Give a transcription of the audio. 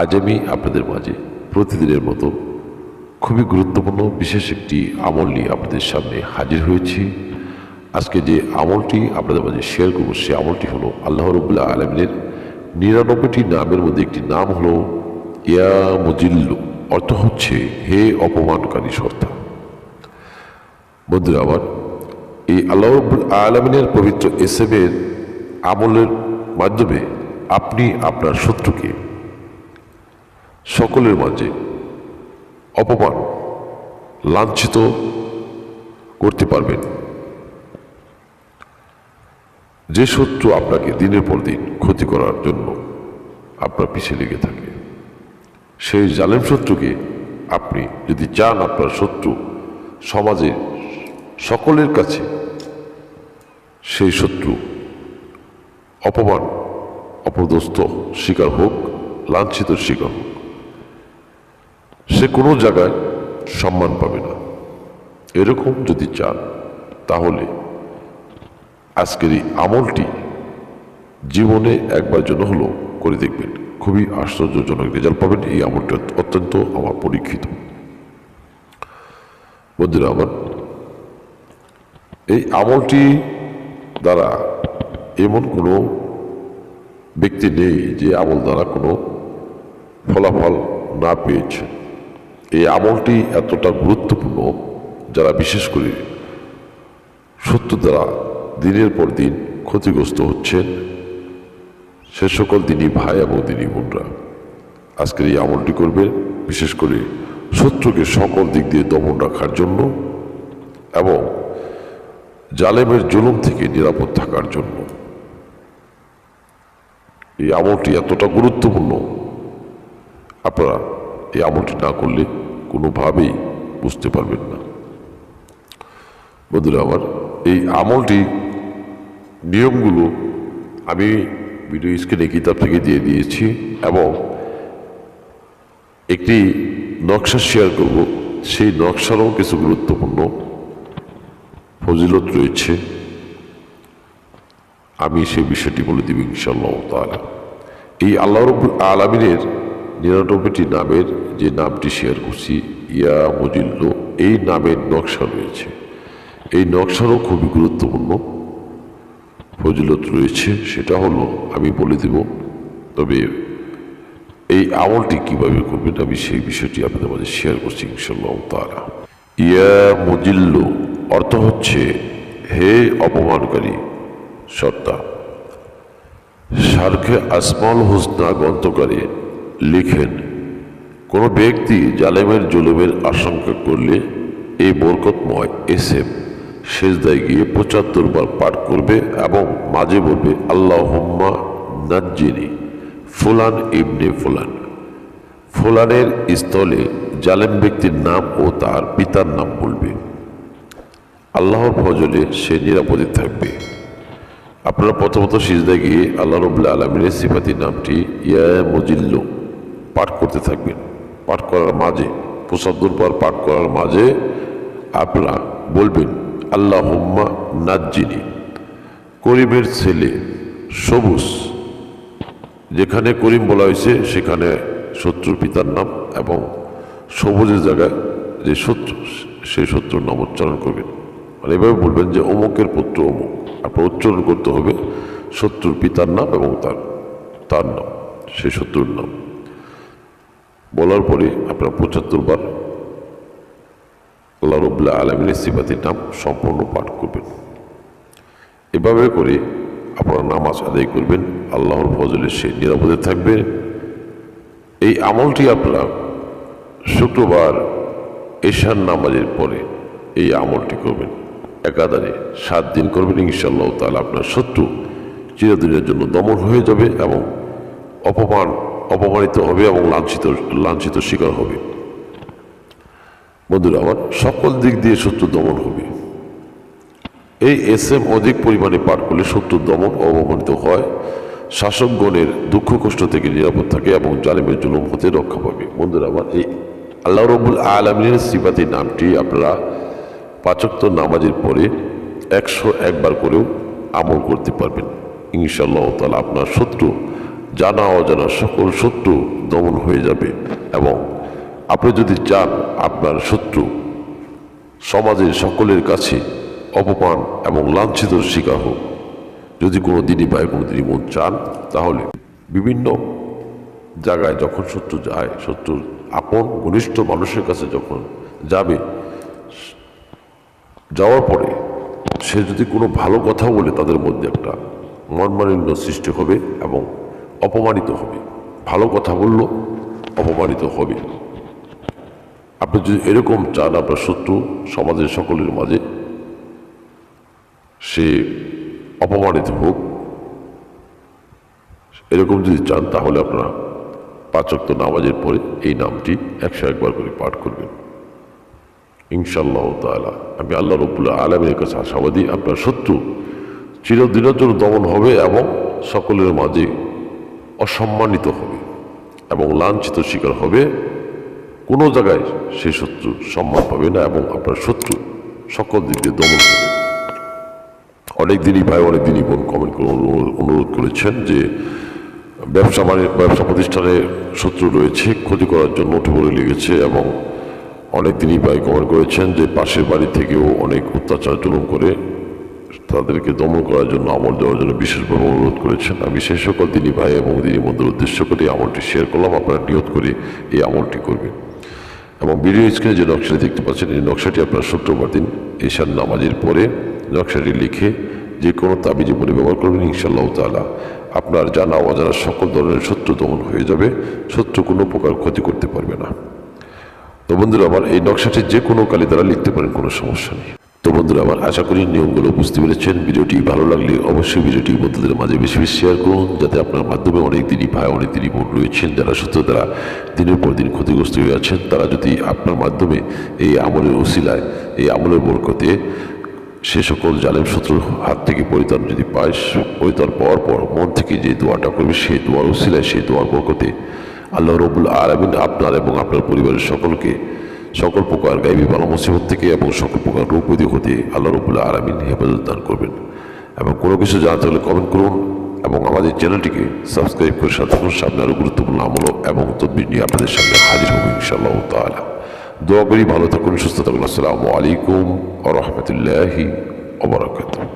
আজ আমি আপনাদের মাঝে প্রতিদিনের মতো খুবই গুরুত্বপূর্ণ, বিশেষ একটি আমল নিয়ে আপনাদের সামনে হাজির হয়েছি। আজকে যে আমলটি আপনাদের মাঝে শেয়ার করব, সে আমলটি হলো আল্লাহ রবুল্লাহ আলমিনের নিরানব্বইটি নামের মধ্যে একটি নাম হলো ইয়া মুজিল্লু, অর্থ হচ্ছে হে অপমানকারী সর্তা বন্ধুরা আমার, এই আল্লাহ রব্বুল আলমিনের পবিত্র এসএমের আমলের মাধ্যমে আপনি আপনার শত্রুকে সকলের মাঝে অপমান লাঞ্ছিত করতে পারবেন। যে শত্রু আপনাকে দিনের পর দিন ক্ষতি করার জন্য আপনার পিছিয়ে লেগে থাকে, সেই জালেম শত্রুকে আপনি যদি চান আপনার শত্রু সমাজে সকলের কাছে সেই শত্রু অপমান, অপদস্থ শিকার হোক, লাঞ্ছিত শিকার হোক সে কোনো জায়গায় সম্মান পাবে না। এরকম যদি চান, তাহলে আজকের এই আমলটি জীবনে একবার জন্য হলো করে দেখবেন। খুবই আশ্চর্যজনক রেজাল্ট পাবেন। এই আমলটি অত্যন্ত আমার পরীক্ষিত। বন্ধুরা, আমার এই আমলটি দ্বারা এমন কোনো ব্যক্তি নেই যে আমল দ্বারা কোনো ফলাফল না পেয়েছে। এই আমলটি এতটা গুরুত্বপূর্ণ যারা বিশেষ করে সত্য দ্বারা দিনের পর দিন ক্ষতিগ্রস্ত হচ্ছেন, সে সকল দিনই ভাই এবং দিনই বোনরা। আজকের এই আমলটি করবে বিশেষ করে শত্রুকে সকল দিক দিয়ে দমন রাখার জন্য এবং জালেমের জুলুম থেকে নিরাপদ থাকার জন্য। এই আমলটি এতটা গুরুত্বপূর্ণ। আপনারা এই আমলটি না করলে কোনোভাবেই বুঝতে পারবেন না। বন্ধুরা আমার, এই আমলটি নিয়মগুলো আমি ভিডিও স্ক্রিনে কিতাব থেকে দিয়ে দিয়েছি এবং একটি নকশা শেয়ার করব। সেই নকশারও কিছু গুরুত্বপূর্ণ ফজিলত রয়েছে। আমি সেই বিষয়টি বলে দিব ইনশাল্লাহ তালা এই আল্লাহ রবুল আলমিনের নিরানব্বইটি নামের যে নামটি শেয়ার করছি ইয়া মজিল্ল এই নামের নকশা রয়েছে। এই নকশারও খুবই গুরুত্বপূর্ণ ফজিলত রয়েছে। সেটা হলো, আমি বলে দেব, তবে এই আমলটি কীভাবে করবেন, আমি সেই বিষয়টি আপনাদের মাঝে শেয়ার করছি ইনশাল্লাহ তালা ইয়া মজিল্ল অর্থ হচ্ছে, হে অপমানকারী সত্তা, সার্কে আসমাল হুসনা গ্রন্থকারে লিখেন, কোনো ব্যক্তি জালেমের জুলুমের আশঙ্কা করলে এই বরকতময় এসএম সেজদায় গিয়ে পঁচাত্তর বার পাঠ করবে এবং মাঝে বলবে আল্লাহ হোম্মা নাজ্জিনি ফুলান ইবনে ফুলান। ফুলানের স্থলে জালেম ব্যক্তির নাম ও তার পিতার নাম বলবে। আল্লাহর ফজলে সে নিরাপদে থাকবে। আপনারা প্রথমত সিজদায় গিয়ে আল্লাহ রবুল্লা আলমিনের সিফাতি নামটি ইয়া মজিল্ল পাঠ করতে থাকবেন। পাঠ করার মাঝে পঁচাত্তর বার পাঠ করার মাঝে আপনারা বলবেন আল্লাহ হুম্মা নাজ্জিনী। করিমের ছেলে, সবুজ, যেখানে করিম বলা হয়েছে, সেখানে শত্রুর পিতার নাম এবং সবুজের জায়গায় যে শত্রু সেই শত্রুর নাম উচ্চারণ করবেন। মানে এভাবে বলবেন যে, অমুকের পুত্র অমুক। আপনার উচ্চারণ করতে হবে, শত্রুর পিতার নাম এবং তার তার নাম সেই শত্রুর নাম। বলার পরে আপনার পঁচাত্তর বার আল্লাহ রবুল্লাহ আলমিনের সিফাতির নাম সম্পূর্ণ পাঠ করবেন। এভাবে করে আপনারা নামাজ আদায় করবেন, আল্লাহর ফজলে সে নিরাপদে থাকবে। এই আমলটি আপনারা শুক্রবার এশার নামাজের পরে এই আমলটি করবেন। একাধারে সাত দিন করবেন ইনশাল্লাহ তাহলে আপনার শত্রু চিরদিনের জন্য দমন হয়ে যাবে এবং অপমান অপমানিত হবে এবং লাঞ্ছিত লাঞ্ছিত শিকার হবে। বন্ধুরা, আমার সকল দিক দিয়ে শত্রু দমন হবে। এই এস এম অধিক পরিমাণে পাঠ করলে শত্রু দমন ও অবমানিত হয় শাসকগণের দুঃখ কষ্ট থেকে নিরাপদ থাকে এবং জালিমের জুলুম হতে রক্ষা পাবে। বন্ধুরা, আমার এই আল্লাহ রবুল আলমিনের সিফাতি নামটি আপনারা পাচক্ত নামাজের পরে একশো একবার করেও আমল করতে পারবেন। ইনশাল্লাহ তালা আপনার শত্রু জানা অজানা সকল শত্রু দমন হয়ে যাবে এবং আপনি যদি চান আপনার শত্রু সমাজের সকলের কাছে অপমান এবং লাঞ্ছিত শিকার হোক, যদি কোনো দিনই বা কোনো দিনই মন চান, তাহলে বিভিন্ন জায়গায় যখন শত্রু যায়, শত্রুর আপন ঘনিষ্ঠ মানুষের কাছে যখন যাবে, যাওয়ার পরে সে যদি কোনো ভালো কথা বলে, তাদের মধ্যে একটা মনমালিন্য সৃষ্টি হবে এবং অপমানিত হবে। ভালো কথা বলল, অপমানিত হবে। আপনি যদি এরকম চান আপনার শত্রু সমাজের সকলের মাঝে, সে অপমানিত হোক। এরকম যদি চান তাহলে আপনারা পাঁচক্ত নামাজের পরে এই নামটি একশো একবার করে পাঠ করবেন। ইনশাল্লাহ তালা আমি আল্লাহ রবুল্লাহ আলমের কাছে আশাবাদী, আপনার শত্রু চিরদিনের জন্য দমন হবে এবং সকলের মাঝে অসম্মানিত হবে এবং লাঞ্ছিত শিকার হবে, কোনো জায়গায় সেই শত্রু সম্মান পাবে না এবং আপনার শত্রু সকল দিক দিয়ে দমন হবে অনেক দিনই ভাই, অনেক দিনই বোন কমেন্ট করে অনুরোধ- করেছেন যে ব্যবসা বাণিজ্য ব্যবসা প্রতিষ্ঠানে শত্রু রয়েছে, ক্ষতি করার জন্য উঠে পড়ে লেগেছে এবং অনেক দিনই ভাই কমেন্ট করেছেন যে পাশের বাড়ি থেকেও অনেক অত্যাচার জুলুম করে তাদেরকে দমন করার জন্য আমল দেওয়ার জন্য বিশেষভাবে অনুরোধ করেছেন। আমি সেই সকল তিনি ভাই এবং দিনী বন্ধুর উদ্দেশ্য করে আমলটি শেয়ার করলাম। আপনারা নিয়ত করে এই আমলটি করবেন। এবং ভিডিও স্ক্রিনে যে নকশাটি দেখতে পাচ্ছেন, এই নকশাটি আপনার শুক্রবার দিন ঈশান নামাজের পরে নকশাটি লিখে যে কোনো তাবিজে বলে ব্যবহার করবেন ইনশাল্লাহ তালা আপনার জানা অজানা সকল ধরনের শত্রু দমন হয়ে যাবে, শত্রু কোনো প্রকার ক্ষতি করতে পারবে না। তো বন্ধুরা, আমার এই নকশাটি যে কোনো কালি দ্বারা লিখতে পারেন, কোনো সমস্যা নেই। তো বন্ধুরা, আমার আশা করি নিয়মগুলো বুঝতে পেরেছেন। ভিডিওটি ভালো লাগলে অবশ্যই ভিডিওটি বন্ধুদের মাঝে বেশি বেশি শেয়ার করুন, যাতে আপনার মাধ্যমে অনেক দিনই ভাই অনেক দিনই বোন রয়েছেন, যারা সত্য দ্বারা দিনের পর দিন ক্ষতিগ্রস্ত হয়ে আছেন, তারা যদি আপনার মাধ্যমে এই আমলের ওসিলায়, এই আমলের বরকতে সে সকল জালেম শত্রুর হাত থেকে পরিত্রাণ যদি পায়, পরিত্রাণ পাওয়ার পর মন থেকে যে দোয়াটা করবে সেই দোয়ার ওসিলায় সেই দোয়ার বরকতে আল্লাহ রবুল আলমিন আপনার এবং আপনার পরিবারের সকলকে সকল প্রকার গাইবী বালা মুসিবত থেকে এবং সকল প্রকার রোগ ব্যাধি হতে আল্লাহ রবুল্লাহ আলমিন হেফাজত দান করবেন। এবং কোনো কিছু জানতে হলে কমেন্ট করুন এবং আমাদের চ্যানেলটিকে সাবস্ক্রাইব করে সাথে সামনে আরও গুরুত্বপূর্ণ আমল এবং তদ্বির নিয়ে আপনাদের সামনে হাজির হব ইনশাআল্লাহ তালা দোয়া করি ভালো থাকুন, সুস্থ থাকুন। আসসালামু আলাইকুম আ রহমতুল্লাহি ওবরাকাতুহ